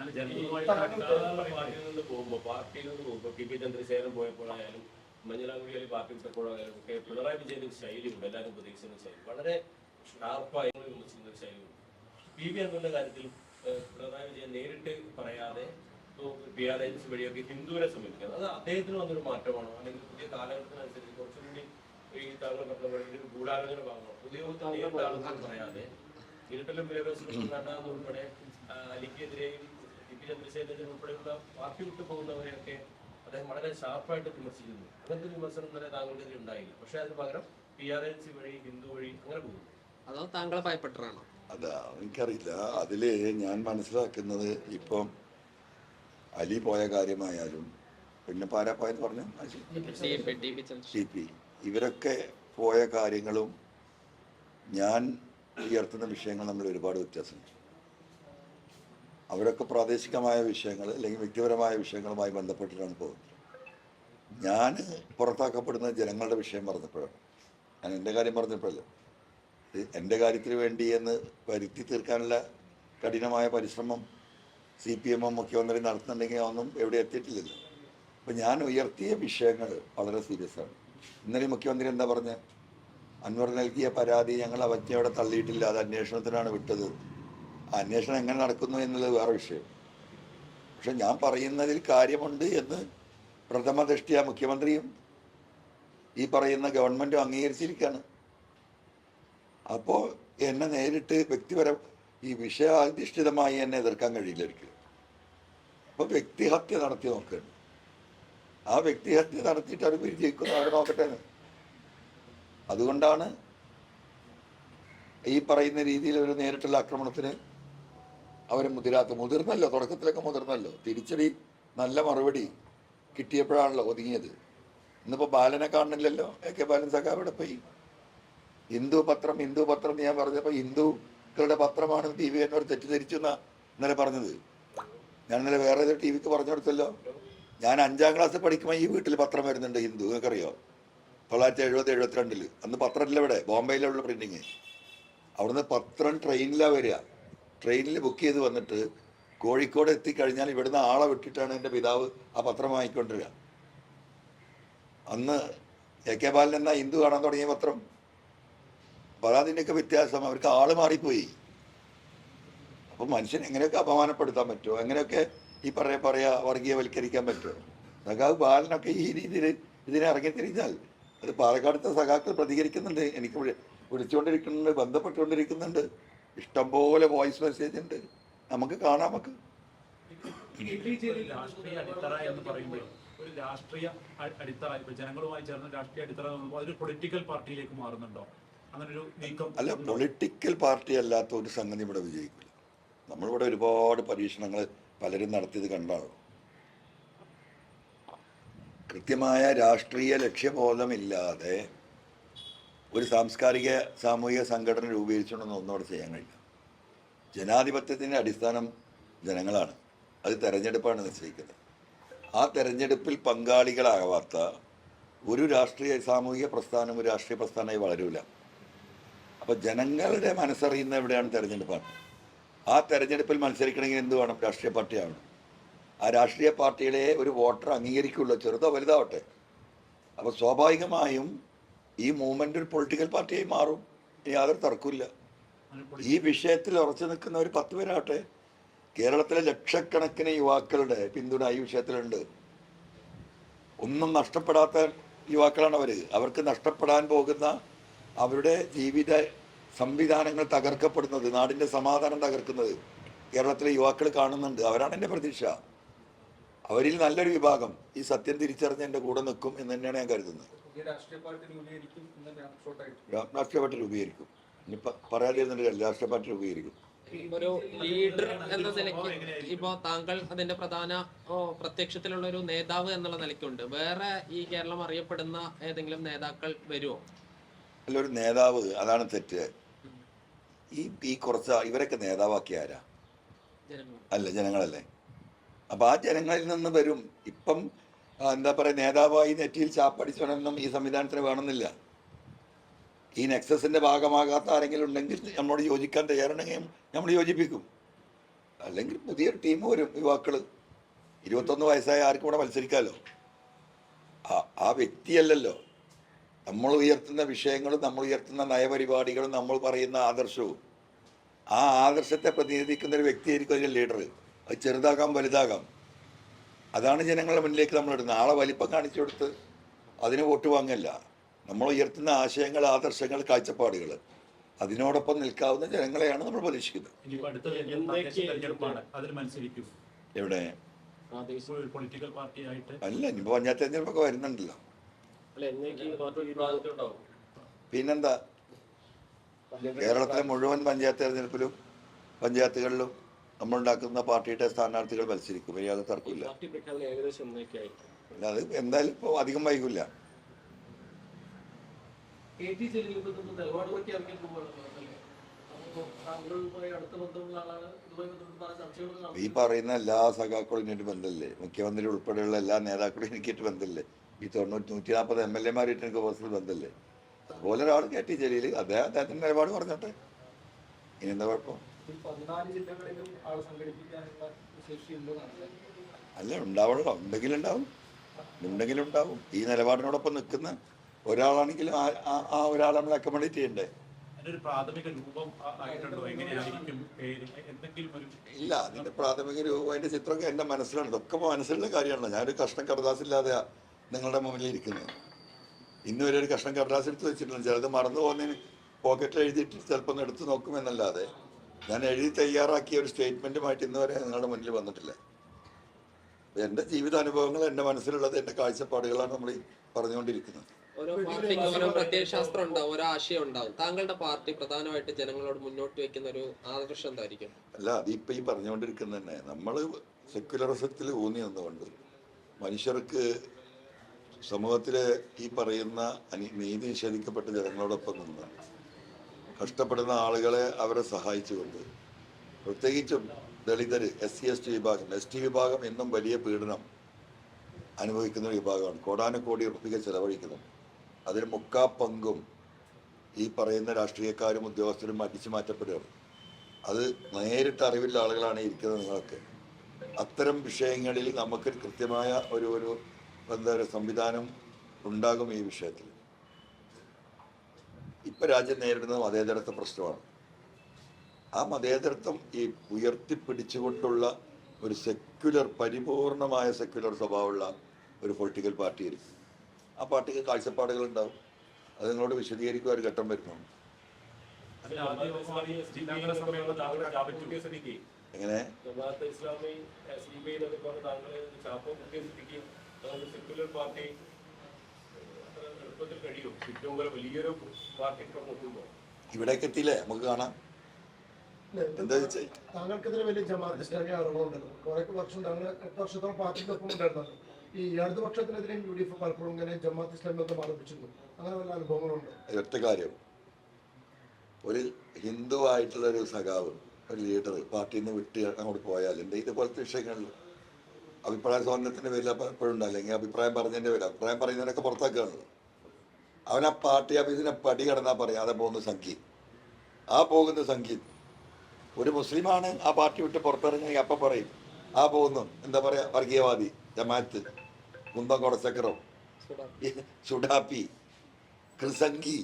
പാർട്ടിയിൽ നിന്ന് പോകുമ്പോൾ പാർട്ടിയിൽ നിന്ന് പോകുമ്പോൾ ടി പി ചന്ദ്രശേഖരൻ പോയപ്പോഴായാലും മഞ്ഞളാംകുടിയിൽ പാർട്ടി വിട്ടപ്പോഴായാലും ഒക്കെ പിണറായി വിജയന്റെ ഒരു ശൈലിയുണ്ട്. എല്ലാവരും പ്രതീക്ഷിക്കുന്ന ശൈലി. വളരെ ഷാർപ്പായി വിമർശിക്കുന്ന ഒരു ശൈലിയുണ്ട്. പി. വി. അംഗങ്ങളുടെ കാര്യത്തിൽ പിണറായി വിജയൻ നേരിട്ട് പറയാതെ പി. ആർ. ഏജൻസി വഴിയൊക്കെ ഹിന്ദുവിനെ സമീപിക്കുന്നത്. അത് അദ്ദേഹത്തിന് വന്നൊരു മാറ്റമാണോ? അല്ലെങ്കിൽ പുതിയ കാലഘട്ടത്തിനനുസരിച്ച് കുറച്ചുകൂടി ഈ താങ്കൾ പറഞ്ഞ ഗൂഢാലോചന ഭാഗമാണോ? പുതിയ പറയാതെ ഇരുട്ടലും വിലപേശലും നട്ടാന്ന് ഉൾപ്പെടെ അലിക്കെതിരെയും ടി പി ചന്ദ്രശേഖരൻ ഉൾപ്പെടെയുള്ള പാർട്ടി വിട്ടു പോകുന്നവരെയൊക്കെ അദ്ദേഹം വളരെ ഷാർപ്പായിട്ട് വിമർശിക്കുന്നു. അങ്ങനത്തെ ഒരു വിമർശനം തന്നെ താങ്കൾക്കെതിരെ ഉണ്ടായില്ല. പക്ഷെ അതിന് പകരം പി ആർ എൻ സി വഴി ഹിന്ദു വഴി അങ്ങനെ പോകുന്നു. അതോ താങ്കളെ ഭയപ്പെട്ടിട്ടാണോ? അതാ എനിക്കറിയില്ല. അതിൽ ഞാൻ മനസ്സിലാക്കുന്നത് ഇപ്പം അലി പോയ കാര്യമായാലും പിന്നെ പാരാപ്പായെന്ന് പോയെന്ന് പറഞ്ഞു? സി പി ഇവരൊക്കെ പോയ കാര്യങ്ങളും ഞാൻ ഉയർത്തുന്ന വിഷയങ്ങൾ നമ്മൾ ഒരുപാട് വ്യത്യാസമുണ്ട്. അവരൊക്കെ പ്രാദേശികമായ വിഷയങ്ങൾ അല്ലെങ്കിൽ വ്യക്തിപരമായ വിഷയങ്ങളുമായി ബന്ധപ്പെട്ടിട്ടാണ് പോകുന്നത്. ഞാൻ പുറത്താക്കപ്പെടുന്നത് ജനങ്ങളുടെ വിഷയം പറഞ്ഞപ്പോഴാണ് ഞാൻ എന്റെ കാര്യം പറഞ്ഞപ്പോഴല്ല എന്റെ കാര്യത്തിന് വേണ്ടി എന്ന് വരുത്തി തീർക്കാനുള്ള കഠിനമായ പരിശ്രമം സി പി എമ്മും മുഖ്യമന്ത്രി നടത്തുന്നുണ്ടെങ്കിൽ ഒന്നും എവിടെ എത്തിയിട്ടില്ലല്ലോ. അപ്പം ഞാൻ ഉയർത്തിയ വിഷയങ്ങൾ വളരെ സീരിയസ് ആണ്. ഇന്നലെ മുഖ്യമന്ത്രി എന്താ പറഞ്ഞത് അൻവർ നൽകിയ പരാതി ഞങ്ങൾ അവജ്ഞയോടെ തള്ളിയിട്ടില്ല. അത് അന്വേഷണത്തിനാണ് വിട്ടത്. അന്വേഷണം എങ്ങനെ നടക്കുന്നു എന്നുള്ളത് വേറെ വിഷയം. പക്ഷെ ഞാൻ പറയുന്നതിൽ കാര്യമുണ്ട് എന്ന് പ്രഥമ ദൃഷ്ടിയ മുഖ്യമന്ത്രിയും ഈ പറയുന്ന ഗവൺമെന്റും അംഗീകരിച്ചിരിക്കുകയാണ്. അപ്പോൾ എന്നെ നേരിട്ട് വ്യക്തിപരം ഈ വിഷയാധിഷ്ഠിതമായി എന്നെ എതിർക്കാൻ കഴിയില്ല എനിക്ക് അപ്പോൾ വ്യക്തിഹത്യ നടത്തി നോക്കുകയാണ്. ആ വ്യക്തിഹത്യ നടത്തിയിട്ട് അവർ വിജയിക്കുന്നു അവർ നോക്കട്ടെ അതുകൊണ്ടാണ് ഈ പറയുന്ന രീതിയിൽ ഒരു നേരിട്ടുള്ള ആക്രമണത്തിന് അവർ മുതിരാത്ത മുതിർന്നല്ലോ തുടക്കത്തിലൊക്കെ മുതിർന്നല്ലോ. തിരിച്ചടി നല്ല മറുപടി കിട്ടിയപ്പോഴാണല്ലോ ഒതുങ്ങിയത്. ഇന്നിപ്പോൾ ബാലനെ കാണുന്നില്ലല്ലോ? എ കെ ബാലൻ സഖാവ് ഇവിടെ പോയി. ഹിന്ദു പത്രം ഹിന്ദു പത്രം ഞാൻ പറഞ്ഞപ്പോൾ ഹിന്ദുക്കളുടെ പത്രമാണ് ടി വി എന്നോട് തെറ്റിദ്ധരിച്ചു എന്നാ ഇന്നലെ പറഞ്ഞത്. ഞാൻ ഇന്നലെ വേറെ ഏതോ ടി വിക്ക് പറഞ്ഞു കൊടുത്തല്ലോ. ഞാൻ അഞ്ചാം ക്ലാസ് പഠിക്കുമ്പോൾ ഈ വീട്ടിൽ പത്രം വരുന്നുണ്ട് ഹിന്ദു നിങ്ങൾക്കറിയോ? തൊള്ളായിരത്തി എഴുപത് എഴുപത്തിരണ്ടിൽ അന്ന് പത്രമില്ല ഇവിടെ ബോംബെയിലുള്ള പ്രിന്റിങ് അവിടുന്ന് പത്രം ട്രെയിനിലാണ് വരിക. ട്രെയിനിൽ ബുക്ക് ചെയ്ത് വന്നിട്ട് കോഴിക്കോട് എത്തിക്കഴിഞ്ഞാൽ ഇവിടുന്ന് ആളെ വിട്ടിട്ടാണ് എന്റെ പിതാവ് ആ പത്രം വാങ്ങിക്കൊണ്ടിരിക. അന്ന് എ കെ ബാലൻ എന്നാ ഹിന്ദു കാണാൻ തുടങ്ങിയ പത്രം. പരാതിന്റെയൊക്കെ വ്യത്യാസം അവർക്ക് ആൾ മാറിപ്പോയി. അപ്പം മനുഷ്യൻ എങ്ങനെയൊക്കെ അപമാനപ്പെടുത്താൻ പറ്റുമോ? എങ്ങനെയൊക്കെ ഈ പറയ പറയാ വർഗീയവൽക്കരിക്കാൻ പറ്റുമോ? സഖാവ് ബാലനൊക്കെ ഈ രീതിയിൽ ഇതിനെ ഇറങ്ങിത്തിരിഞ്ഞാൽ അത് പാലക്കാടത്തെ സഖാക്കൾ പ്രതികരിക്കുന്നുണ്ട്. എനിക്ക് വിളി- വിളിച്ചുകൊണ്ടിരിക്കുന്നുണ്ട് ബന്ധപ്പെട്ടുകൊണ്ടിരിക്കുന്നുണ്ട്. ഇഷ്ടംപോലെ വോയിസ് മെസ്സേജ് ഉണ്ട്. നമുക്ക് കാണാം നമുക്ക്. ഒരു രാഷ്ട്രീയ അടിത്തറ എന്ന് പറയുമ്പോൾ ഒരു രാഷ്ട്രീയ അ- അടിത്തറ ഇപ്പൊ ജനങ്ങളുമായി ചേർന്ന് രാഷ്ട്രീയ അടിത്തറ അതൊരു പൊളിറ്റിക്കൽ പാർട്ടിയിലേക്ക് മാറുന്നുണ്ടോ? നീക്കം അല്ല പൊളിറ്റിക്കൽ പാർട്ടി അല്ലാത്ത ഒരു സംഗതി ഇവിടെ വിജയിക്കില്ല. നമ്മളിവിടെ ഒരുപാട് പരീക്ഷണങ്ങൾ പലരും നടത്തിയത് കണ്ടാണ്. കൃത്യമായ രാഷ്ട്രീയ ലക്ഷ്യബോധമില്ലാതെ ഒരു സാംസ്കാരിക സാമൂഹിക സംഘടന രൂപീകരിച്ചുകൊണ്ടൊന്നും ഒന്നുകൂടെ ചെയ്യാൻ കഴിയില്ല. ജനാധിപത്യത്തിന്റെ അടിസ്ഥാനം ജനങ്ങളാണ്. അത് തെരഞ്ഞെടുപ്പാണ് നിശ്ചയിക്കുന്നത്. ആ തെരഞ്ഞെടുപ്പിൽ പങ്കാളികളാകാത്ത ഒരു രാഷ്ട്രീയ സാമൂഹിക പ്രസ്ഥാനം ഒരു രാഷ്ട്രീയ പ്രസ്ഥാനമായി വളരൂല. അപ്പോൾ ജനങ്ങളുടെ മനസ്സറിയുന്ന എവിടെയാണ് തെരഞ്ഞെടുപ്പാണ്? ആ തെരഞ്ഞെടുപ്പിൽ മത്സരിക്കണമെങ്കിൽ എന്ത് വേണം? രാഷ്ട്രീയ പാർട്ടിയാണ് ആ രാഷ്ട്രീയ പാർട്ടികളെ ഒരു വോട്ടർ അംഗീകരിക്കുള്ളൂ. ചെറുതോ വലുതാവട്ടെ അപ്പോൾ സ്വാഭാവികമായും ഈ മൂവ്മെന്റ് ഒരു പൊളിറ്റിക്കൽ പാർട്ടിയായി മാറും. യാതൊരു തർക്കമില്ല ഈ വിഷയത്തിൽ ഉറച്ചു നിൽക്കുന്ന ഒരു പത്ത് പേരാവട്ടെ കേരളത്തിലെ ലക്ഷക്കണക്കിന് യുവാക്കളുടെ പിന്തുണ ഈ വിഷയത്തിലുണ്ട്. ഒന്നും നഷ്ടപ്പെടാത്ത യുവാക്കളാണ് അവർ അവർക്ക് നഷ്ടപ്പെടാൻ പോകുന്ന അവരുടെ ജീവിത സംവിധാനങ്ങൾ തകർക്കപ്പെടുന്നത് നാടിന്റെ സമാധാനം തകർക്കുന്നത് കേരളത്തിലെ യുവാക്കൾ കാണുന്നുണ്ട്. അവരാണ് എന്റെ പ്രതീക്ഷ. അവരിൽ നല്ലൊരു വിഭാഗം ഈ സത്യം തിരിച്ചറിഞ്ഞ് എന്റെ കൂടെ നിൽക്കും എന്ന് തന്നെയാണ് ഞാൻ കരുതുന്നത്. രാഷ്ട്രീയ പാർട്ടി രൂപീകരിക്കും ഇനി പറയാതിരുന്നിട്ട് രാഷ്ട്രീയ പാർട്ടി രൂപീകരിക്കും. ഒരു ലീഡർ എന്ന നിലയ്ക്ക് ഇപ്പോ താങ്കൾ അതിന്റെ പ്രധാന പ്രത്യക്ഷത്തിലുള്ള ഒരു നേതാവ് എന്നുള്ള നിലയ്ക്കുണ്ട്. വേറെ ഈ കേരളം അറിയപ്പെടുന്ന ഏതെങ്കിലും നേതാക്കൾ വരുമോ അല്ല ഒരു നേതാവ് അതാണ് തെറ്റ്. ഈ ഈ കുറച്ച് ഇവരൊക്കെ നേതാവാക്കി ആരാ? അല്ല ജനങ്ങളല്ലേ? അപ്പൊ ആ ജനങ്ങളിൽ നിന്ന് വരും. ഇപ്പം എന്താ പറയുക നേതാവായി നെറ്റിയിൽ ചാപ്പടിച്ചോണമെന്നും ഈ സംവിധാനത്തിന് വേണമെന്നില്ല. ഈ നെക്സസിന്റെ ഭാഗമാകാത്ത ആരെങ്കിലും ഉണ്ടെങ്കിൽ നമ്മളോട് യോജിക്കാൻ തയ്യാറുണ്ടെങ്കിൽ നമ്മൾ യോജിപ്പിക്കും. അല്ലെങ്കിൽ പുതിയൊരു ടീം വരും യുവാക്കൾ ഇരുപത്തൊന്ന് വയസ്സായ ആർക്കും കൂടെ മത്സരിക്കാമല്ലോ ആ ആ വ്യക്തിയല്ലല്ലോ. നമ്മൾ ഉയർത്തുന്ന വിഷയങ്ങളും നമ്മൾ ഉയർത്തുന്ന നയപരിപാടികളും നമ്മൾ പറയുന്ന ആദർശവും. ആ ആദർശത്തെ പ്രതിനിധിക്കുന്ന ഒരു വ്യക്തിയായിരിക്കും അതിന്റെ ലീഡർ അത് ചെറുതാകാം വലുതാകാം. അതാണ് ജനങ്ങളുടെ മുന്നിലേക്ക് നമ്മൾ ഇടുന്നത്. ആളെ വലിപ്പം കാണിച്ചു കൊടുത്ത് അതിന് വോട്ട് വാങ്ങല്ല. നമ്മൾ ഉയർത്തുന്ന ആശയങ്ങൾ ആദർശങ്ങൾ കാഴ്ചപ്പാടുകൾ അതിനോടൊപ്പം നിൽക്കാവുന്ന ജനങ്ങളെയാണ് നമ്മൾ പ്രതീക്ഷിക്കുന്നത്. എവിടെ? ഒരു പൊളിറ്റിക്കൽ പാർട്ടി ആയിട്ട് അല്ല ഇനിയിപ്പോ പഞ്ചായത്ത് തെരഞ്ഞെടുപ്പൊക്കെ വരുന്നുണ്ടല്ലോ. പിന്നെന്താ? കേരളത്തിലെ മുഴുവൻ പഞ്ചായത്ത് തെരഞ്ഞെടുപ്പിലും പഞ്ചായത്തുകളിലും നമ്മളുണ്ടാക്കുന്ന പാർട്ടിയുടെ സ്ഥാനാർത്ഥികൾ മത്സരിക്കും. വലിയ തർക്കില്ല. തർക്കമില്ല. അത് എന്തായാലും ഇപ്പോൾ അധികം വൈകില്ല. ഈ പറയുന്ന എല്ലാ സഖാക്കളും എനിക്ക് ബന്ധമില്ലേ? മുഖ്യമന്ത്രി ഉൾപ്പെടെയുള്ള എല്ലാ നേതാക്കളും എനിക്കായിട്ട് ബന്ധമില്ലേ? ഈ തൊണ്ണൂറ്റി നൂറ്റി നാൽപ്പത് എം എൽ എമാരായിട്ട് എനിക്ക് പേഴ്സണൽ ബന്ധമില്ലേ? അതുപോലെ ഒരാൾ കെ ടി ജലീൽ അദ്ദേഹം അദ്ദേഹത്തിന്റെ നിലപാട് പറഞ്ഞോട്ടെ. ഇനി എന്താ കുഴപ്പം? ഈ പതിനാല് ജില്ലകളിലും ആൾ സംഘടിപ്പിക്കാനുള്ള ശേഷി ഉണ്ടെന്നാണ് അല്ല ഉണ്ടാവണല്ലോ ഉണ്ടെങ്കിലും ഉണ്ടാവും ഉണ്ടെങ്കിലും ഉണ്ടാവും ഈ നിലപാടിനോടൊപ്പം നിൽക്കുന്ന ഒരാളാണെങ്കിലും ആ ഒരാളെ നമ്മൾ അക്കോമഡേറ്റ് ചെയ്യണ്ടേ? അതിന്റെ പ്രാഥമിക രൂപം ആ- ആയിട്ടുണ്ടോ? പേര് എന്തെങ്കിലും ഒരു ഇല്ല അതിന്റെ പ്രാഥമിക രൂപം അതിന്റെ ചിത്രമൊക്കെ എന്റെ മനസ്സിലാണ് ഇതൊക്കെ മനസ്സിലുള്ള കാര്യമാണല്ലോ. ഞാനൊരു കഷ്ണം കടലാസില്ലാതെ നിങ്ങളുടെ മുമ്പിൽ ഇരിക്കുന്നത്. ഇന്ന് വരെ ഒരു കഷ്ണം കടലാസ് എടുത്ത് വെച്ചിട്ടുണ്ട് ചിലത് മറന്നു പോകുന്നതിന് പോക്കറ്റിൽ എഴുതിയിട്ട് ചിലപ്പോൾ ഒന്ന് എടുത്ത് നോക്കുമെന്നല്ലാതെ. ഞാൻ എഴുതി തയ്യാറാക്കിയ ഒരു സ്റ്റേറ്റ്മെന്റുമായിട്ട് ഇന്ന് വരെ നിങ്ങളുടെ മുന്നിൽ വന്നിട്ടില്ല. എന്റെ എന്റെ ജീവിതാനുഭവങ്ങൾ എന്റെ മനസ്സിലുള്ളത് എന്റെ കാഴ്ചപ്പാടുകളാണ് നമ്മൾ പറഞ്ഞുകൊണ്ടിരിക്കുന്നത്. ഓരോ പാർട്ടിക്ക് ഓരോ പ്രത്യയശാസ്ത്രം ഉണ്ടാവും ഓരോ ആശയം ഉണ്ടാവും. താങ്കളുടെ പാർട്ടി പ്രധാനമായിട്ട് ജനങ്ങളോട് മുന്നോട്ട് വെക്കുന്ന ഒരു ആദർശം എന്തായിരിക്കും? അല്ല അതിപ്പോ ഈ പറഞ്ഞുകൊണ്ടിരിക്കുന്ന തന്നെ. നമ്മൾ സെക്യുലറിസത്തിൽ ഊന്നി നിന്നുകൊണ്ട് മനുഷ്യർക്ക് സമൂഹത്തിലെ ഈ പറയുന്ന നീതി നിഷേധിക്കപ്പെട്ട ജനങ്ങളോടൊപ്പം നിന്ന് കഷ്ടപ്പെടുന്ന ആളുകളെ അവരെ സഹായിച്ചുകൊണ്ട്. പ്രത്യേകിച്ചും ദളിതർ എസ് സി എസ് ടി വിഭാഗം. എസ് ടി വിഭാഗം എന്നും വലിയ പീഡനം അനുഭവിക്കുന്ന ഒരു വിഭാഗമാണ്. കോടാനുകോടി ഉറപ്പിക ചെലവഴിക്കുന്നു അതിന് മുക്കാ പങ്കും ഈ പറയുന്ന രാഷ്ട്രീയക്കാരും ഉദ്യോഗസ്ഥരും അടിച്ചു മാറ്റപ്പെടുകയാണ്. അത് നേരിട്ട് അറിവില്ല ആളുകളാണ് ഇരിക്കുന്നത് നിങ്ങളൊക്കെ. അത്തരം വിഷയങ്ങളിൽ നമുക്ക് കൃത്യമായ ഒരു ഒരു എന്താ സംവിധാനം ഉണ്ടാകും ഈ വിഷയത്തിൽ. ഇപ്പൊ രാജ്യം നേരിടുന്ന മതേതരത്വ പ്രശ്നമാണ്. ആ മതേതരത്വം ഈ ഉയർത്തിപ്പിടിച്ചുകൊണ്ടുള്ള ഒരു സെക്യുലർ പരിപൂർണമായ സെക്യുലർ സ്വഭാവമുള്ള ഒരു പൊളിറ്റിക്കൽ പാർട്ടി ആയിരിക്കും. ആ പാർട്ടിക്ക് കാഴ്ചപ്പാടുകൾ ഉണ്ടാവും. അത് നിങ്ങളോട് വിശദീകരിക്കുക ഒരു ഘട്ടം വരുന്നു. എങ്ങനെ? ഇസ്ലാമി ചാപ്പം സെക്യുലർ പാർട്ടി എളുപ്പത്തിൽ കഴിയും. വലിയൊരു ഇവിടേക്ക് എത്തിയില്ലേ നമുക്ക് കാണാം. എന്താ താങ്കൾക്കെതിരെ വലിയ ജമാഅത്ത് ഇസ്ലാമി ആരോപണമുണ്ടല്ലോ. കുറെ വർഷം താങ്കൾ എട്ട് വർഷത്തോളം പാർട്ടിക്കൊപ്പം ഈ ഇടതുപക്ഷത്തിനെതിരെയും യു ഡി എഫ് പലപ്പോഴും ഇങ്ങനെ ജമാഅത്ത് ആരോപിച്ചിരുന്നു അങ്ങനെ വല്ല അനുഭവങ്ങളുണ്ട്? ഒറ്റ കാര്യം. ഒരു ഹിന്ദു ആയിട്ടുള്ള ഒരു സഖാവ് ഒരു ലീഡർ പാർട്ടിയിൽ നിന്ന് വിട്ട് അങ്ങോട്ട് പോയാൽ എന്റെ ഇതുപോലത്തെ വിഷയങ്ങളിൽ അഭിപ്രായ സ്വാതന്ത്ര്യത്തിന്റെ പേരിൽ എപ്പോഴും അല്ലെങ്കിൽ അഭിപ്രായം പറഞ്ഞതിന്റെ പേര് അഭിപ്രായം പറയുന്നതിനൊക്കെ പുറത്താക്കുകയാണല്ലോ. അവൻ ആ പാർട്ടി ഓഫീസിനെ പടി കടന്നാൽ പറയാതെ പോകുന്ന സംഖ്യ. ആ പോകുന്ന സംഖ്യ. ഒരു മുസ്ലിമാണ് ആ പാർട്ടി വിട്ട് പുറത്തിറങ്ങി അപ്പം പറയും ആ പോകുന്നു. എന്താ പറയുക വർഗീയവാദി ജമാഅത്ത് കുന്തം കൊടച്ചക്കറോ ഈ സുഡാപ്പി ക്രിസംഗി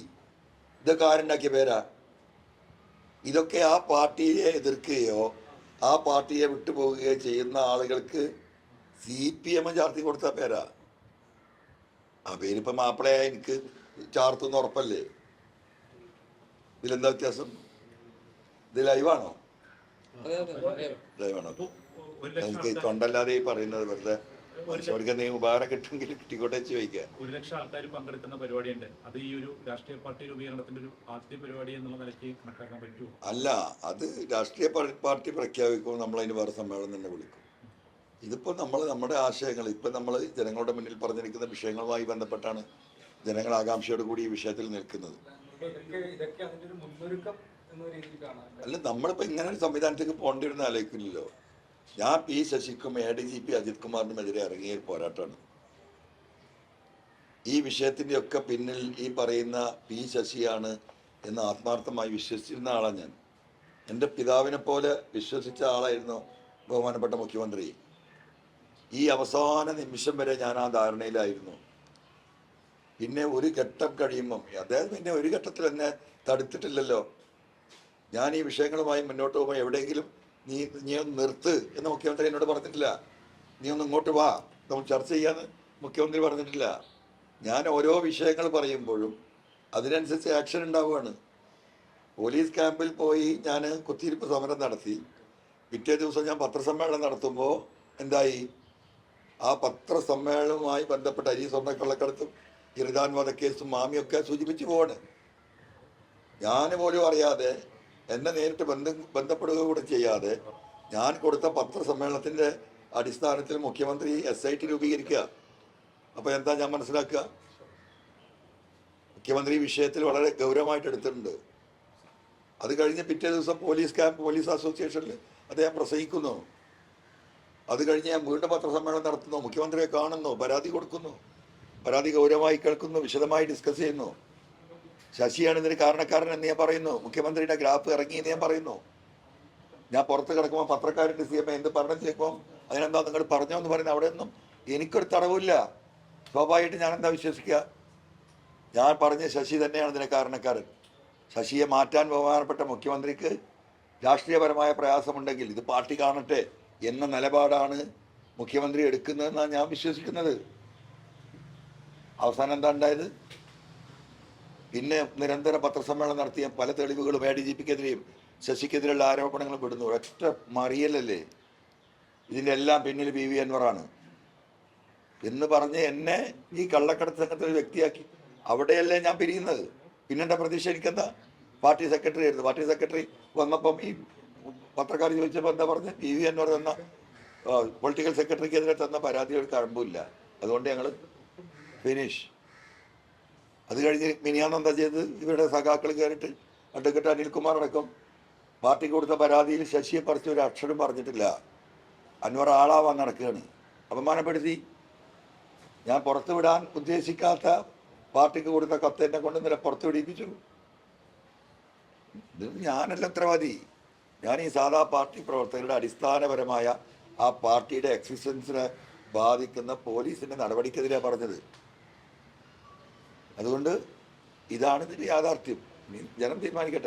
ഇതൊക്കെ ആരുണ്ടാക്കിയ പേരാ? ഇതൊക്കെ ആ പാർട്ടിയെ എതിർക്കുകയോ ആ പാർട്ടിയെ വിട്ടുപോകുകയോ ചെയ്യുന്ന ആളുകൾക്ക് സി പി എം ചാർത്തി കൊടുത്ത പേരാ. ആ പേരിപ്പം മാപ്പിളയാ എനിക്ക്. ചാർത്തുന്ന ഉറപ്പല്ലേ? ഇതിലെന്താ വ്യത്യാസം? ഇത് ലൈവാണോ? ലൈവാണോ? എനിക്ക് തൊണ്ടല്ലാതെ ഈ പറയുന്നത് വെറുതെ മനുഷ്യർക്ക് എന്തെങ്കിലും ഉപകാരം കിട്ടുമെങ്കിൽ കിട്ടിക്കോട്ടെ വെച്ച് ചോദിക്കാം ഒരു ലക്ഷം ആൾക്കാർ പങ്കെടുക്കുന്ന പരിപാടിയുണ്ട്. അത് ഈ ഒരു രാഷ്ട്രീയ പാർട്ടി രൂപീകരണത്തിന്റെ ഒരു ആദ്യ പരിപാടി എന്നുള്ള നിലയ്ക്ക് കണക്കാക്കാൻ പറ്റുമോ? അല്ല അത് രാഷ്ട്രീയ പാർ- പാർട്ടി പ്രഖ്യാപിക്കുമ്പോൾ നമ്മൾ അതിന് വേറെ സമ്മേളനം തന്നെ വിളിക്കും. ഇതിപ്പോൾ നമ്മൾ നമ്മുടെ ആശയങ്ങൾ ഇപ്പം നമ്മൾ ജനങ്ങളുടെ മുന്നിൽ പറഞ്ഞിരിക്കുന്ന വിഷയങ്ങളുമായി ബന്ധപ്പെട്ടാണ് ജനങ്ങൾ ആകാംക്ഷയോട് കൂടി ഈ വിഷയത്തിൽ നിൽക്കുന്നത്. അല്ലേ? നമ്മളിപ്പോ ഇങ്ങനെ ഒരു സംവിധാനത്തേക്ക് പോകേണ്ടിരുന്ന ആലോചിക്കുന്നില്ലല്ലോ. ആലോചിക്കില്ലല്ലോ ഞാൻ P ശശിക്കും A D G P Ajith കുമാറിനും എതിരെ ഇറങ്ങിയ ഒരു പോരാട്ടമാണ്. ഈ വിഷയത്തിന്റെ ഒക്കെ പിന്നിൽ ഈ പറയുന്ന പി ശശിയാണ് എന്ന് ആത്മാർത്ഥമായി വിശ്വസിച്ചിരുന്ന ആളാണ് ഞാൻ. എന്റെ പിതാവിനെ പോലെ വിശ്വസിച്ച ആളായിരുന്നു ബഹുമാനപ്പെട്ട മുഖ്യമന്ത്രി. ഈ അവസാന നിമിഷം വരെ ഞാൻ ആ ധാരണയിലായിരുന്നു. പിന്നെ ഒരു ഘട്ടം കഴിയുമ്പം അദ്ദേഹം പിന്നെ ഒരു ഘട്ടത്തിൽ എന്നെ തടുത്തിട്ടില്ലല്ലോ. ഞാൻ ഈ വിഷയങ്ങളുമായി മുന്നോട്ട് പോകുമ്പോൾ എവിടെയെങ്കിലും നീ നീ ഒന്ന് നിർത്ത് എന്ന് മുഖ്യമന്ത്രി എന്നോട് പറഞ്ഞിട്ടില്ല. നീ ഒന്ന് ഇങ്ങോട്ട് വാ നമുക്ക് ചർച്ച ചെയ്യാന്ന് മുഖ്യമന്ത്രി പറഞ്ഞിട്ടില്ല. ഞാൻ ഓരോ വിഷയങ്ങൾ പറയുമ്പോഴും അതിനനുസരിച്ച് ആക്ഷൻ ഉണ്ടാവുകയാണ്. പോലീസ് ക്യാമ്പിൽ പോയി ഞാൻ കുത്തിയിരിപ്പ് സമരം നടത്തി. പിറ്റേ ദിവസം ഞാൻ പത്രസമ്മേളനം നടത്തുമ്പോൾ എന്തായി? ആ പത്രസമ്മേളനവുമായി ബന്ധപ്പെട്ട അരി സ്വർണക്കള്ളക്കടത്തും ഇറുദാൻ വധക്കേസും മാമിയൊക്കെ സൂചിപ്പിച്ചു പോവാണ്. ഞാൻ പോലും അറിയാതെ എന്നെ നേരിട്ട് ബന്ധ ബന്ധപ്പെടുക കൂടെ ചെയ്യാതെ ഞാൻ കൊടുത്ത പത്രസമ്മേളനത്തിന്റെ അടിസ്ഥാനത്തിൽ മുഖ്യമന്ത്രി എസ് ഐ ടി രൂപീകരിക്കുക. അപ്പോൾ എന്താ ഞാൻ മനസ്സിലാക്കുക? മുഖ്യമന്ത്രി വിഷയത്തിൽ വളരെ ഗൗരവമായിട്ട് എടുത്തിട്ടുണ്ട്. അത് കഴിഞ്ഞ് പിറ്റേ ദിവസം പോലീസ് ക്യാമ്പ് പോലീസ് അസോസിയേഷനിൽ അദ്ദേഹം പ്രസംഗിക്കുന്നു. അത് കഴിഞ്ഞ് ഞാൻ വീണ്ടും പത്രസമ്മേളനം നടത്തുന്നു. മുഖ്യമന്ത്രിയെ കാണുന്നു പരാതി കൊടുക്കുന്നു. പരാതി ഗൗരവമായി കേൾക്കുന്നു വിശദമായി ഡിസ്കസ് ചെയ്യുന്നു. ശശിയാണ് ഇതിന് കാരണക്കാരൻ എന്ന് ഞാൻ പറയുന്നു. മുഖ്യമന്ത്രിയുടെ ഗ്രാഫ് ഇറങ്ങി എന്ന് ഞാൻ പറയുന്നു. ഞാൻ പുറത്ത് കിടക്കുമ്പോൾ പത്രക്കാരുടെ എം എന്ത് പറഞ്ഞു ചേക്കുമ്പോൾ അതിനെന്താ നിങ്ങൾ പറഞ്ഞോ എന്ന് പറയുന്നത് അവിടെ ഒന്നും എനിക്കൊരു തടവില്ല സ്വാഭാവികമായിട്ട് ഞാൻ എന്താ വിശ്വസിക്കുക? ഞാൻ പറഞ്ഞ ശശി തന്നെയാണ് ഇതിന് കാരണക്കാരൻ. ശശിയെ മാറ്റാൻ ബഹുമാനപ്പെട്ട മുഖ്യമന്ത്രിക്ക് രാഷ്ട്രീയപരമായ പ്രയാസമുണ്ടെങ്കിൽ ഇത് പാർട്ടി കാണട്ടെ എന്ന നിലപാടാണ് മുഖ്യമന്ത്രി എടുക്കുന്നതെന്നാണ് ഞാൻ വിശ്വസിക്കുന്നത്. അവസാനം എന്താ ഉണ്ടായത്? പിന്നെ നിരന്തര പത്രസമ്മേളനം നടത്തിയ പല തെളിവുകളും എ ഡി ജി പിക്കെതിരെയും ശശിക്കെതിരെയുള്ള ആരോപണങ്ങൾ വിടുന്നു ഒറ്റ മറിയലല്ലേ ഇതിന്റെ എല്ലാം പിന്നിൽ ബി വി അൻവറാണ് എന്ന് പറഞ്ഞ് എന്നെ ഈ കള്ളക്കടത്ത് സംഘത്തിൽ വ്യക്തിയാക്കി. അവിടെയല്ലേ ഞാൻ പിരിയുന്നത്? പിന്നെന്റെ പ്രതീക്ഷ? എനിക്കെന്താ? പാർട്ടി സെക്രട്ടറി ആയിരുന്നു. പാർട്ടി സെക്രട്ടറി വന്നപ്പം ഈ പത്രക്കാർ ചോദിച്ചപ്പോൾ എന്താ പറഞ്ഞത് പി വി അൻവർ തന്ന പൊളിറ്റിക്കൽ സെക്രട്ടറിക്കെതിരെ തന്ന പരാതികൾക്ക് കഴമ്പില്ല അതുകൊണ്ട് ഞങ്ങൾ ഫിനിഷ് അത് കഴിഞ്ഞ് മിനിയാന്ന് എന്താ ചെയ്തത്? ഇവരുടെ സഖാക്കൾ കയറിയിട്ട് അഡ്വക്കേറ്റ് അനിൽകുമാർ അടക്കം പാർട്ടിക്ക് കൊടുത്ത പരാതിയിൽ ശശിയെ പറിച്ച് ഒരു അക്ഷരം പറഞ്ഞിട്ടില്ല. അൻവർ ആളാവാൻ നടക്കുകയാണ്. അപമാനപ്പെടുത്തി. ഞാൻ പുറത്തു വിടാൻ ഉദ്ദേശിക്കാത്ത പാർട്ടിക്ക് കൊടുത്ത കത്ത് എന്നെ കൊണ്ട് ഇന്നലെ പുറത്തു വിടിപ്പിച്ചു ഞാനല്ല ഉത്തരവാദി. ഞാൻ ഈ സാധാ പാർട്ടി പ്രവർത്തകരുടെ അടിസ്ഥാനപരമായ ആ പാർട്ടിയുടെ എക്സിസ്റ്റൻസിനെ ബാധിക്കുന്ന പോലീസിന്റെ നടപടിക്കെതിരെ പറഞ്ഞത്. അതുകൊണ്ട് ഇതാണ് ഇതിന്റെ യാഥാർത്ഥ്യം. ജനം തീരുമാനിക്കട്ടെ.